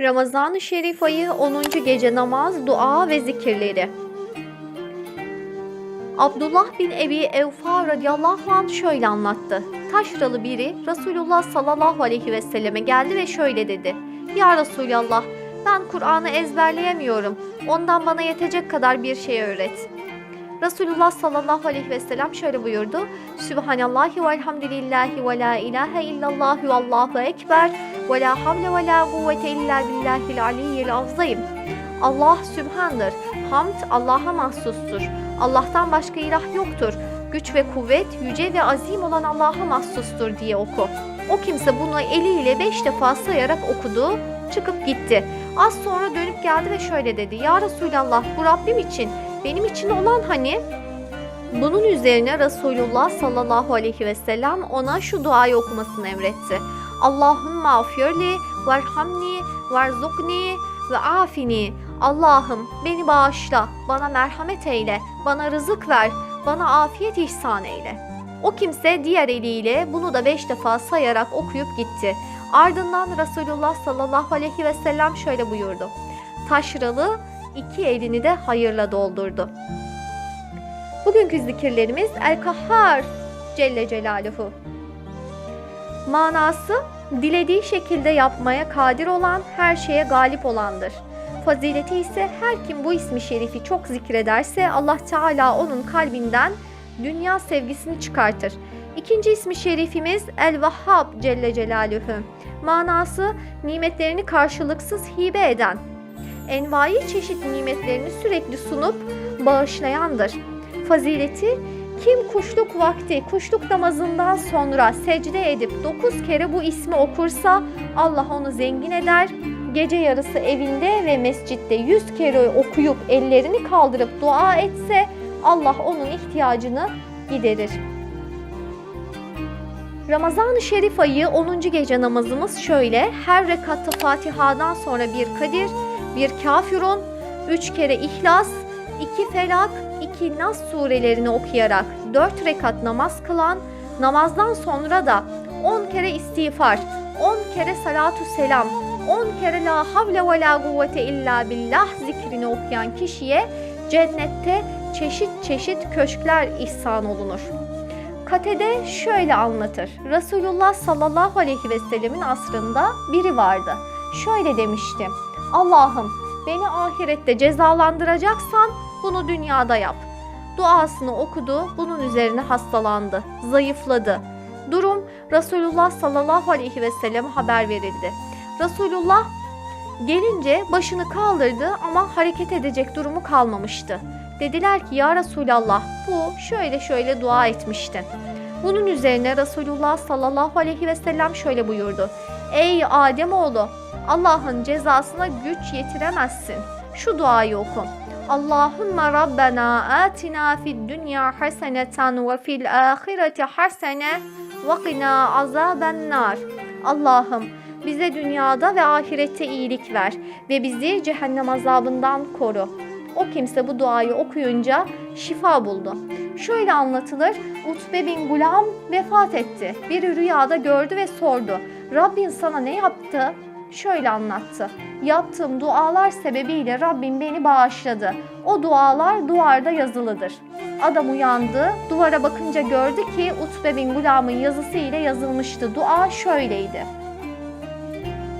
Ramazan-ı Şerif ayı 10. gece namaz, dua ve zikirleri. Abdullah bin Ebi Evfa radıyallahu anh şöyle anlattı. Taşralı biri Resulullah sallallahu aleyhi ve selleme geldi ve şöyle dedi. Ya Resulallah ben Kur'an'ı ezberleyemiyorum. Ondan bana yetecek kadar bir şey öğret. Resulullah sallallahu aleyhi ve sellem şöyle buyurdu. Sübhanallahi velhamdülillahi ve la ilahe illallah ve allahu ekber ve la havle ve la kuvvete illa billahil aliyyil azim. Allah sübhandır. Hamd Allah'a mahsustur. Allah'tan başka ilah yoktur. Güç ve kuvvet yüce ve azim olan Allah'a mahsustur diye oku. O kimse bunu eliyle beş defa sayarak okudu, çıkıp gitti. Az sonra dönüp geldi ve şöyle dedi. Ya Resulallah bu Rabbim için, benim için olan hani? Bunun üzerine Resulullah sallallahu aleyhi ve sellem ona şu duayı okumasını emretti. Allahümme afirli verhamni verzukni ve afini. Allah'ım beni bağışla, bana merhamet eyle, bana rızık ver, bana afiyet ihsan eyle. O kimse diğer eliyle bunu da beş defa sayarak okuyup gitti. Ardından Resulullah sallallahu aleyhi ve sellem şöyle buyurdu. Taşralı iki elini de hayırla doldurdu. Bugünkü zikirlerimiz El Kahhar Celle Celaluhu. Manası dilediği şekilde yapmaya kadir olan, her şeye galip olandır. Fazileti ise her kim bu ismi şerifi çok zikrederse Allah Teala onun kalbinden dünya sevgisini çıkartır. İkinci ismi şerifimiz El Vahhab Celle Celaluhu. Manası nimetlerini karşılıksız hibe eden. Envai çeşit nimetlerini sürekli sunup bağışlayandır. Fazileti kim kuşluk vakti, kuşluk namazından sonra secde edip dokuz kere bu ismi okursa Allah onu zengin eder. Gece yarısı evinde ve mescitte yüz kere okuyup ellerini kaldırıp dua etse Allah onun ihtiyacını giderir. Ramazan-ı Şerif ayı 10. gece namazımız şöyle. Her rekatta Fatiha'dan sonra bir Kadir, bir Kafirun, üç kere İhlas, iki Felak, iki Nas surelerini okuyarak dört rekat namaz kılan, namazdan sonra da on kere istiğfar, on kere salatu selam, on kere la havle ve la kuvvete illa billah zikrini okuyan kişiye cennette çeşit çeşit köşkler ihsan olunur. Katede şöyle anlatır. Resulullah sallallahu aleyhi ve sellemin asrında biri vardı. Şöyle demişti. Allah'ım beni ahirette cezalandıracaksan bunu dünyada yap. Duasını okudu, bunun üzerine hastalandı, zayıfladı. Durum Resulullah sallallahu aleyhi ve selleme haber verildi. Resulullah gelince başını kaldırdı ama hareket edecek durumu kalmamıştı. Dediler ki ya Resulallah bu şöyle şöyle dua etmişti. Bunun üzerine Resulullah sallallahu aleyhi ve sellem şöyle buyurdu. Ey Ademoğlu Allah'ın cezasına güç yetiremezsin. Şu duayı oku. Allahümme Rabbena atina fid dünya haseneten ve fil ahireti hasene ve qina azaben nar. Allah'ım bize dünyada ve ahirette iyilik ver ve bizi cehennem azabından koru. O kimse bu duayı okuyunca şifa buldu. Şöyle anlatılır, Utbe bin Gulam vefat etti. Bir rüyada gördü ve sordu. Rabbin sana ne yaptı? Şöyle anlattı. Yaptığım dualar sebebiyle Rabbim beni bağışladı. O dualar duvarda yazılıdır. Adam uyandı, duvara bakınca gördü ki Utbe bin Gulam'ın yazısı ile yazılmıştı. Dua şöyleydi.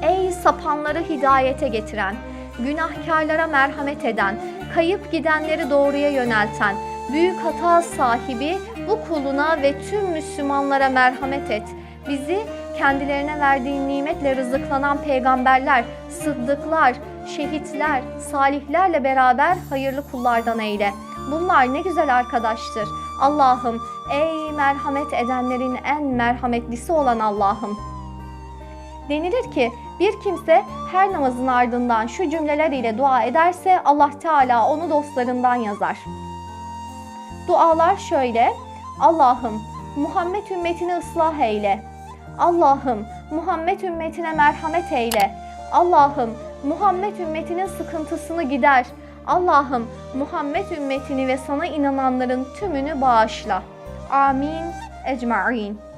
Ey sapanları hidayete getiren, günahkarlara merhamet eden, kayıp gidenleri doğruya yönelten, büyük hata sahibi bu kuluna ve tüm Müslümanlara merhamet et. Bizi kendilerine verdiğin nimetle rızıklanan peygamberler, sıddıklar, şehitler, salihlerle beraber hayırlı kullardan eyle. Bunlar ne güzel arkadaştır. Allah'ım ey merhamet edenlerin en merhametlisi olan Allah'ım. Denilir ki bir kimse her namazın ardından şu cümleler ile dua ederse Allah Teala onu dostlarından yazar. Dualar şöyle. Allah'ım Muhammed ümmetini ıslah eyle. Allah'ım Muhammed ümmetine merhamet eyle. Allah'ım Muhammed ümmetinin sıkıntısını gider. Allah'ım Muhammed ümmetini ve sana inananların tümünü bağışla. Amin. Ecma'in.